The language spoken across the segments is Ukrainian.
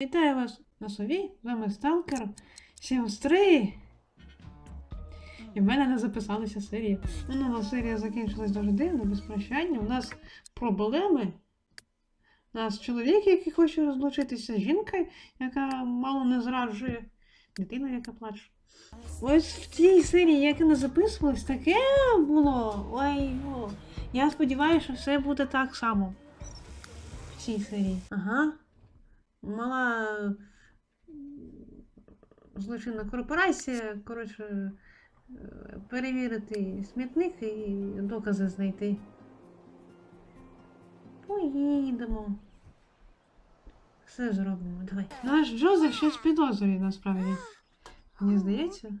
Вітаю вас на сові, з вами Сталкер 73. І в мене не записалася серія. Минула серія закінчилась дуже дивно, без прощання. У нас проблеми. У нас чоловік, який хоче розлучитися, жінка, яка мало не зраджує, дитина, яка плаче. Ось в цій серії, як і не записувалась, таке було. Ой, о. Я сподіваюся, що все буде так само. В цій серії. Ага мала злочинна корпорація, коротше, е, перевірити смітник і докази знайти. Поїдемо. Все зробимо, давай. Наш Джозеф щось підозрює насправді. Мені здається.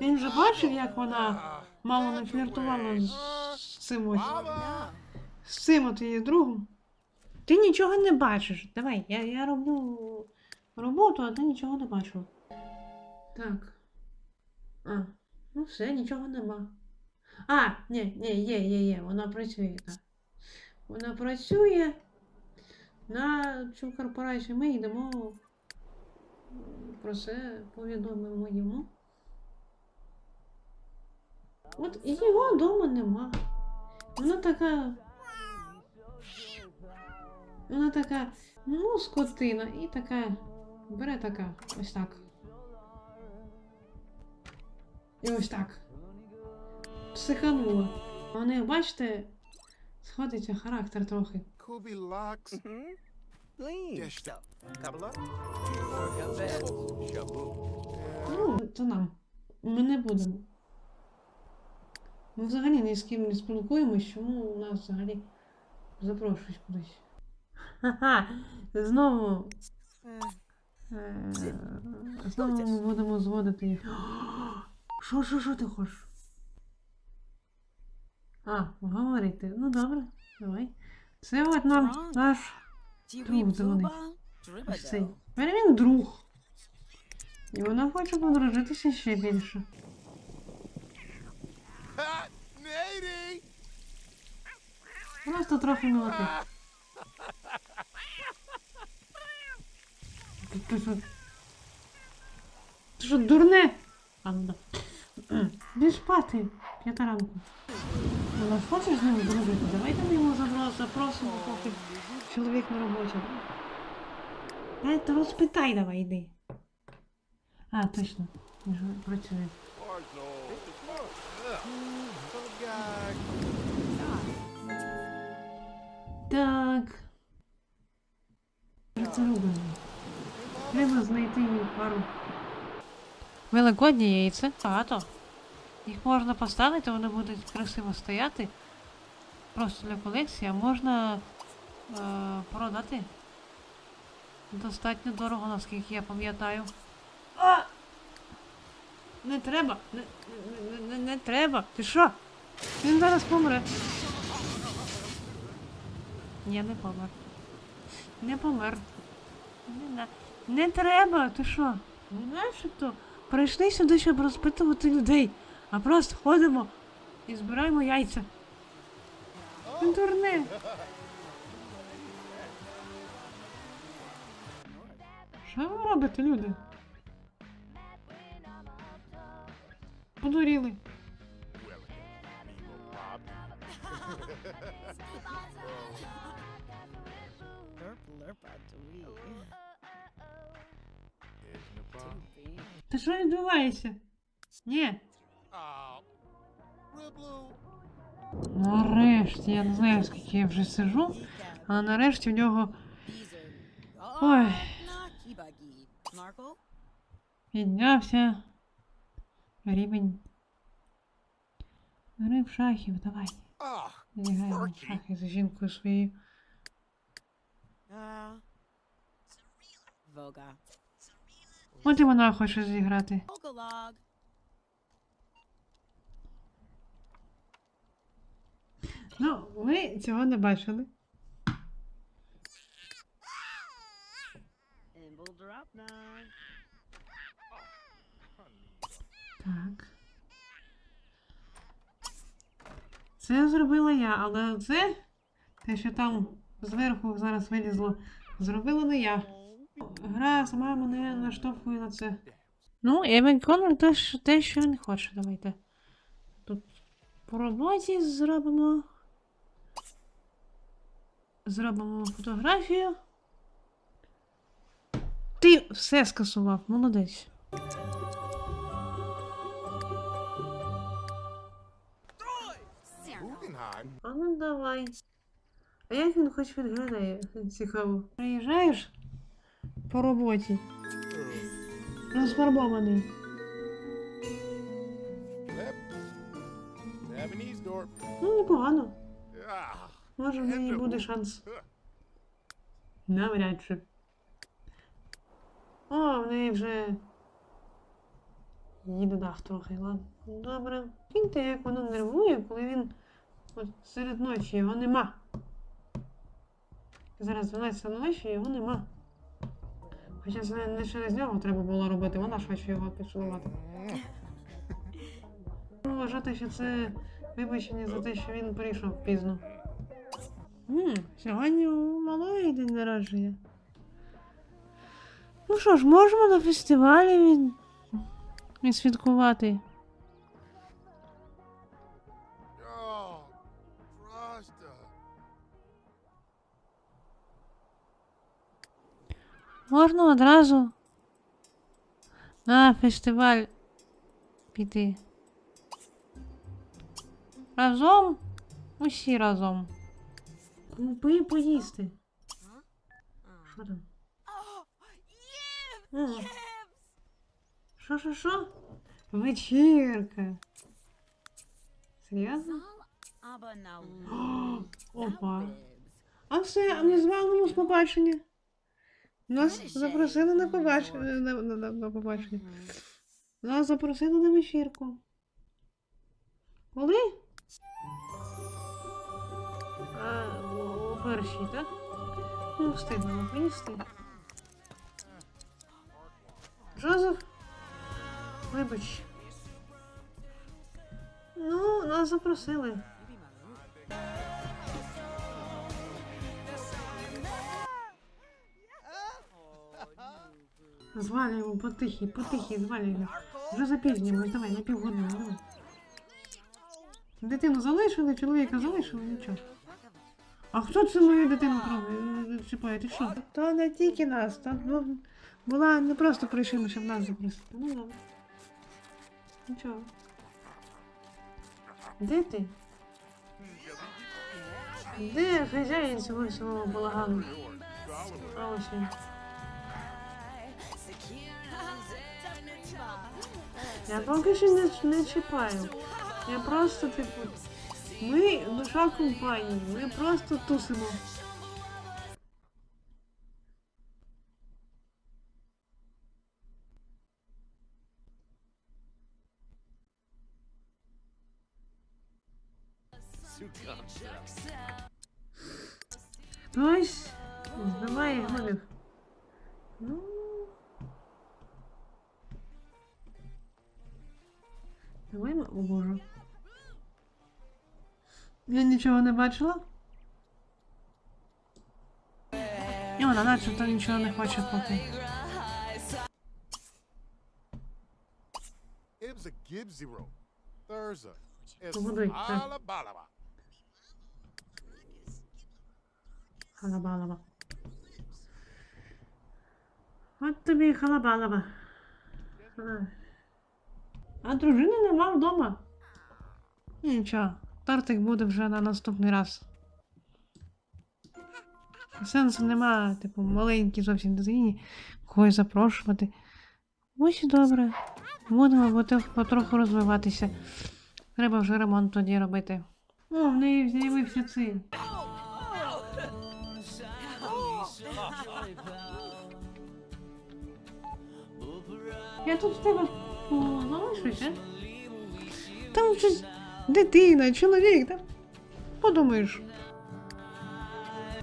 Він же бачив, як вона мало не фліртувала з цим ось. З цим от її другом. Ти нічого не бачиш. Давай, я, я роблю роботу, а ти нічого не бачив. Так. А, ну все, нічого нема. А, ні, ні, є, є, є, вона працює, так. Вона працює на цю корпорацію. Ми йдемо про це повідомимо йому. От його вдома нема. Вона така. Вона така, ну, скотина, і така. Бере така, ось так. І ось так. Психанула. У них, бачите, сходиться характер трохи. Ну, це нам. Ми не будемо. Ми взагалі ні з ким не спілкуємось, чому нас взагалі запрошують кудись. Ха-ха! Знову. е, Знову ми будемо зводити їх. Що, що, що ти хочеш? А, говорити. Ну добре, давай. Це от нам наш Друг дзвонить. цей. Він друг. І вона хоче подружитися ще більше. Просто трохи милоти. Ти, що? Дурне? А, ну да. Де спати? П'ята ранку. Ну, нас хочеш з ним дружити? Давайте ми його запросимо, поки чоловік на роботі. Дай, то розпитай давай, йди. А, точно. Працює. Так. Це робимо? Треба знайти їй пару. Великодні яйця. Багато. Їх можна поставити, вони будуть красиво стояти. Просто для колекції, а можна е, продати. Достатньо дорого, наскільки я пам'ятаю. А! Не треба. Не, не, не, не треба. Ти що? Він зараз помре. Я не помер. Не помер. Не, на- не треба, ти що? Ну начебто прийшли сюди, щоб розпитувати людей, а просто ходимо і збираємо яйця. Ну, Дурне. Що ви робите, люди? Подуріли. Та що відбувається? Ні. Нарешті, я не знаю, скільки я вже сижу, але нарешті в нього Ой. Піднявся рівень. Гри в шахів, давай. Зіграємо в шахи з жінкою своєю. От і вона хоче зіграти. Ну, ви цього не бачили. Так. Це зробила я, але це те, що там зверху зараз вилізло Зробила не я. Гра сама мене наштовхує на це. Ну, я виконую те, що, те, що він хоче. Давайте. Тут по роботі зробимо. Зробимо фотографію. Ти все скасував, молодець. А ну давай. А як він хоч відглядає? Цікаво. Приїжджаєш по роботі. Розфарбований. Ну, непогано. Може, в неї буде шанс. Навряд чи. О, в неї вже. Їде дах трохи, ладно. Добре. Кіньте, як воно нервує, коли він от серед ночі його нема. Зараз 12 ночі його нема. Хоча це не через нього треба було робити, вона ж його його підсумувати. Вважати, що це вибачення за те, що він прийшов пізно. М, сьогодні у малої день народження. Ну що ж, можемо на фестивалі від... відсвяткувати. Можна одразу на фестиваль піти. Разом? Усі разом. Купи поїсти. Що там? М. Що, що, що? Вечірка. Серйозно? Опа. А все, а ми з вами з побачення. Нас запросили на побачення. На, на, на, на побачення. Нас запросили на вечірку. Коли? А, у першій, так? Ну, встигнемо поїсти. Джозеф? Вибач. Ну, нас запросили. Звалюємо потихі, потихі, звалюємо. Вже запізнюємось, давай, на півгодини, давай. Дитину залишили, чоловіка залишили, нічого. А хто це мою дитину трогає, чіпає? Ти що? То не тільки нас, там ну, була не просто причина, щоб нас запросити. Ну добре. Нічого. Де ти? Де хазяїн цього всього балагану? А ось він. Я поки що не, не чіпаю. Я просто, типу, ми душа компанії, ми просто тусимо. Хтось збиває гномів. Ну. Давай ми. О боже. Я нічого не бачила. І вона начебто нічого не хоче поки. Так. Халабалава. От тобі і халабалава. А. Дружини нема вдома. Нічого, тортик буде вже на наступний раз. Сенсу нема, типу, маленькій зовсім дитині когось запрошувати. Ось і добре. Будемо потроху розвиватися. Треба вже ремонт тоді робити. О, в неї з'явився цей. Я тут в тебе Там щось дитина, чоловік, там. Подумаєш.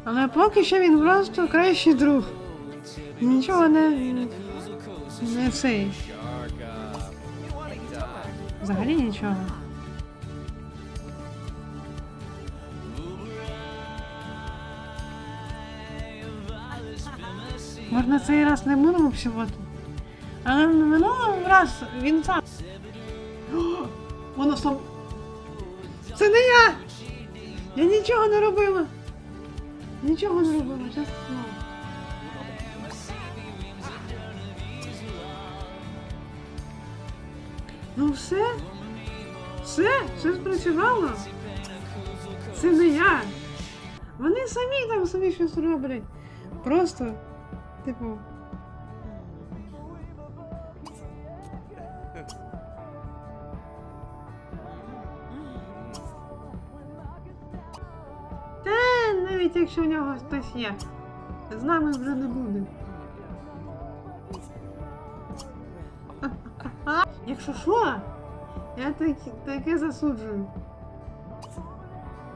Але поки що він просто кращий друг. Нічого не. Не цей. Взагалі нічого. Можна цей раз не будемо псувати. В минулому раз він сам. Воно сам. Це не я! Я нічого не робила! Нічого не робила, чесно. Ну все? Все? Все спрацювало? Це не я. Вони самі там собі щось роблять. Просто, типу. Навіть якщо в нього хтось є, з нами вже не буде. Якщо що, я так, таке засуджую.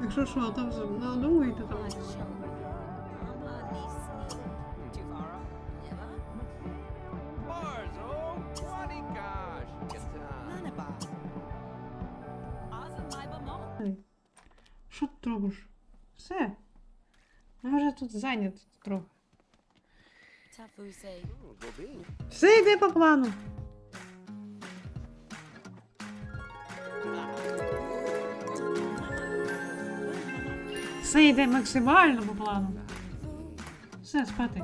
Якщо що, там надумаєте там. Gosh, get Що ти робиш? Все. Може тут зайнято трохи. Все йде по плану. Все йде максимально по плану. Все, спати.